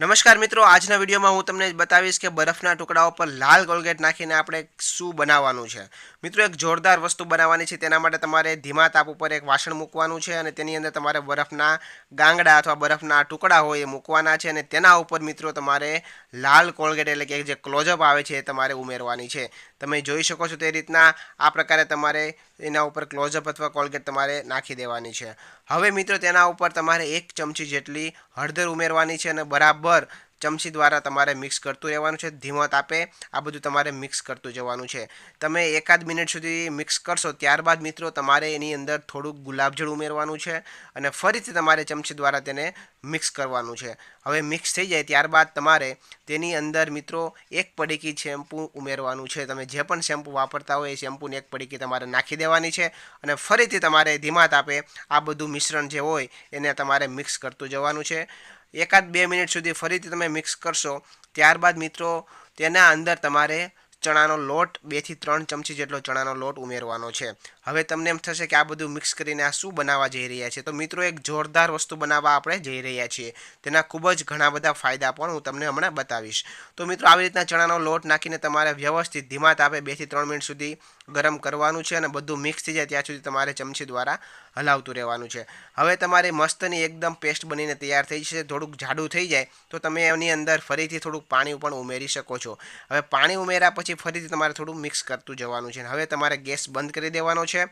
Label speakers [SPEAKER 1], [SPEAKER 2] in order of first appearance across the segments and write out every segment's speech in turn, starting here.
[SPEAKER 1] નમસ્કાર મિત્રો, આજના વિડીયોમાં હું તમને બતાવીશ કે બરફના ટુકડાઓ પર લાલ કોલગેટ નાખીને આપણે શું બનાવવાનું છે. મિત્રો, એક જોરદાર વસ્તુ બનાવવાની છે, તેના માટે તમારે ધીમા તાપ ઉપર એક વાસણ મૂકવાનું છે અને તેની અંદર તમારે બરફના ગાંગડા અથવા બરફના ટુકડા હોય એ મૂકવાના છે અને તેના ઉપર મિત્રો તમારે લાલ કોલગેટ એટલે કે જે ક્લોઝઅપ આવે છે એ તમારે ઉમેરવાની છે. તમે જોઈ શકો છો તે રીતના આ પ્રકારે તમારે એના ઉપર ક્લોઝઅપ અથવા કોલગેટ તમારે નાખી દેવાની છે. હવે મિત્રો, તેના ઉપર તમારે એક ચમચી જેટલી હળદર ઉમેરવાની છે અને બરાબર ચમચી દ્વારા તમારે મિક્સ કરતું રહેવાનું છે, ધીમા તાપે આ બધું તમારે મિક્સ કરતું જવાનું છે. તમે એકાદ મિનિટ સુધી મિક્સ કરશો, ત્યારબાદ મિત્રો તમારે એની અંદર થોડુંક ગુલાબજળ ઉમેરવાનું છે અને ફરીથી તમારે ચમચી દ્વારા તેને મિક્સ કરવાનું છે. હવે મિક્સ થઈ જાય ત્યારબાદ તમારે તેની અંદર મિત્રો એક પડીકી શેમ્પૂ ઉમેરવાનું છે. તમે જે પણ શેમ્પૂ વાપરતા હોય એ શેમ્પૂને એક પડીકી તમારે નાખી દેવાની છે અને ફરીથી તમારે ધીમા તાપે આ બધું મિશ્રણ જે હોય એને તમારે મિક્સ કરતું જવાનું છે. એકાદ બે મિનિટ સુધી ફરીથી તમે મિક્સ કરશો. ત્યારબાદ મિત્રો તેના અંદર તમારે ચણાનો લોટ બેથી ત્રણ ચમચી જેટલો ચણાનો લોટ ઉમેરવાનો છે. હવે તમને એમ થશે કે આ બધું મિક્સ કરીને આ શું બનાવવા જઈ રહ્યા છે? તો મિત્રો, એક જોરદાર વસ્તુ બનાવવા આપણે જઈ રહ્યા છીએ. તેના ખૂબ જ ઘણા બધા ફાયદા પણ હું તમને હમણાં બતાવીશ. તો મિત્રો, આવી રીતના ચણાનો લોટ નાખીને તમારે વ્યવસ્થિત ધીમા તાપે બેથી ત્રણ મિનિટ સુધી ગરમ કરવાનું છે અને બધું મિક્સ થઈ જાય ત્યાં સુધી તમારે ચમચી દ્વારા હલાવતું રહેવાનું છે. હવે તમારી મસ્તની એકદમ પેસ્ટ બનીને તૈયાર થઈ છે થોડુંક જાડું થઈ જાય, તો તમે એની અંદર ફરીથી થોડુંક પાણી પણ ઉમેરી શકો છો. હવે પાણી ઉમેર્યા પછી ફરીથી તમારે થોડું મિક્સ કરતું જવાનું છે. હવે તમારે ગેસ બંધ કરી દેવાનો છે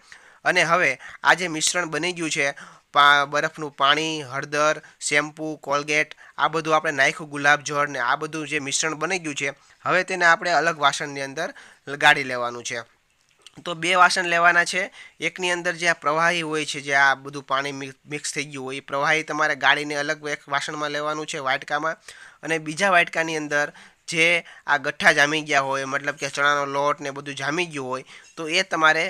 [SPEAKER 1] અને હવે આ જે મિશ્રણ બની ગયું છે, પા, બરફનું પાણી, હળદર, શેમ્પૂ, કોલગેટ, આ બધું આપણે નાખ્યું ગુલાબજળ ને આ બધું જે મિશ્રણ બની ગયું છે, હવે તેને આપણે અલગ વાસણની અંદર ગાળી લેવાનું છે. તો બે વાસણ લેવાના છે. એકની અંદર જે આ પ્રવાહી હોય છે, જે આ બધું પાણી મિક્સ થઈ ગયું હોય, એ પ્રવાહી તમારે ગાળીને અલગ એક વાસણમાં લેવાનું છે વાટકામાં અને બીજા વાટકાની અંદર જે આ ગઠ્ઠા જામી ગયા હોય, મતલબ કે ચણાનો લોટ ને બધું જામી ગયું હોય, તો એ તમારે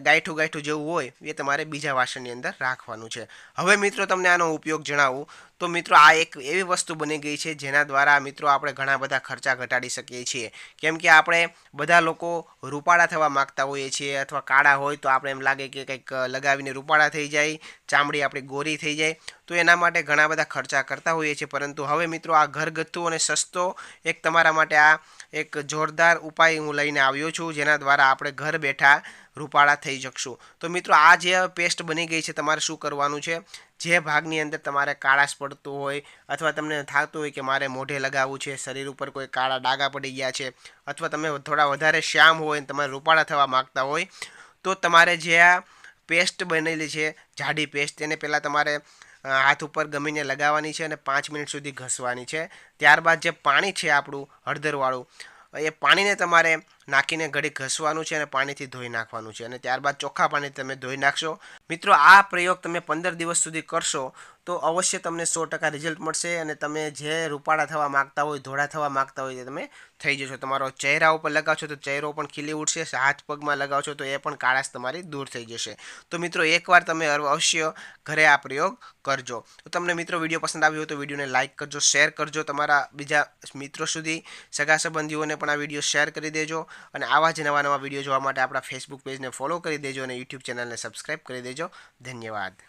[SPEAKER 1] ગાયઠું ગાયઠું જેવું હોય, એ તમારે બીજા વાસણની અંદર રાખવાનું છે. હવે મિત્રો તમને આનો ઉપયોગ જણાવું. તો મિત્રો આ એક એવી વસ્તુ બની ગઈ છે જેના દ્વારા મિત્રો આપણે ઘણા બધા ખર્ચા ઘટાડી શકીએ છીએ. કેમ કે આપણે બધા લોકો રૂપાળા થવા માગતા હોઈએ છીએ અથવા કાળા હોય તો આપણે એમ લાગે કે કંઈક લગાવીને રૂપાળા થઈ જાય, ચામડી આપણી ગોરી થઈ જાય. તો એના માટે ઘણા બધા ખર્ચા કરતા હોઈએ છીએ. પરંતુ હવે મિત્રો આ ઘરગથ્થુ અને સસ્તો એક તમારા માટે આ એક જોરદાર ઉપાય હું લઈને આવ્યો છું, જેના દ્વારા આપણે ઘર બેઠા રૂપાળા થઈ શકશું. તો મિત્રો, આ જે પેસ્ટ બની ગઈ છે, તમારે શું કરવાનું છે? જે ભાગની અંદર તમારે કાળાશ પડતું હોય અથવા તમને થતું હોય કે મારે મોઢે લગાવવું છે, શરીર ઉપર કોઈ કાળા ડાગા પડી ગયા છે, અથવા તમે થોડા વધારે શ્યામ હોય તમારે રૂપાળા થવા માગતા હોય, તો તમારે જે આ પેસ્ટ બનેલી છે, જાડી પેસ્ટ, તેને પહેલાં તમારે હાથ ઉપર ગમીને લગાવવાની છે અને પાંચ મિનિટ સુધી ઘસવાની છે. ત્યારબાદ જે પાણી છે આપણું હળદરવાળું, એ પાણીને તમારે નાખીને ઘડી ઘસવાનું છે અને પાણીથી ધોઈ નાખવાનું છે. અને ત્યારબાદ ચોખ્ખા પાણી તમે ધોઈ નાખશો. મિત્રો, આ પ્રયોગ તમે પંદર દિવસ સુધી કરશો તો અવશ્ય તમને સો ટકા રિઝલ્ટ મળશે અને તમે જે રૂપાળા થવા માગતા હોય, ધોળા થવા માગતા હોય તે તમે થઈ જશો. તમારો ચહેરા ઉપર લગાવશો તો ચહેરો પણ ખીલી ઉઠશે હાથ પગમાં લગાવશો તો એ પણ કાળાશ તમારી દૂર થઈ જશે. તો મિત્રો, એકવાર તમે અવશ્ય ઘરે આ પ્રયોગ કરજો. તો તમને મિત્રો વીડિયો પસંદ આવ્યો તો વિડીયોને લાઇક કરજો, શેર કરજો. તમારા બીજા મિત્રો સુધી સગા સંબંધીઓને પણ આ વીડિયો શેર કરી દેજો. અને આવા જ નવા નવા વીડિયો જોવા માટે આપણા ફેસબુક પેજને ફોલો કરી દેજો અને યુટ્યુબ ચેનલને સબસ્ક્રાઈબ કરી દેજો. ધન્યવાદ.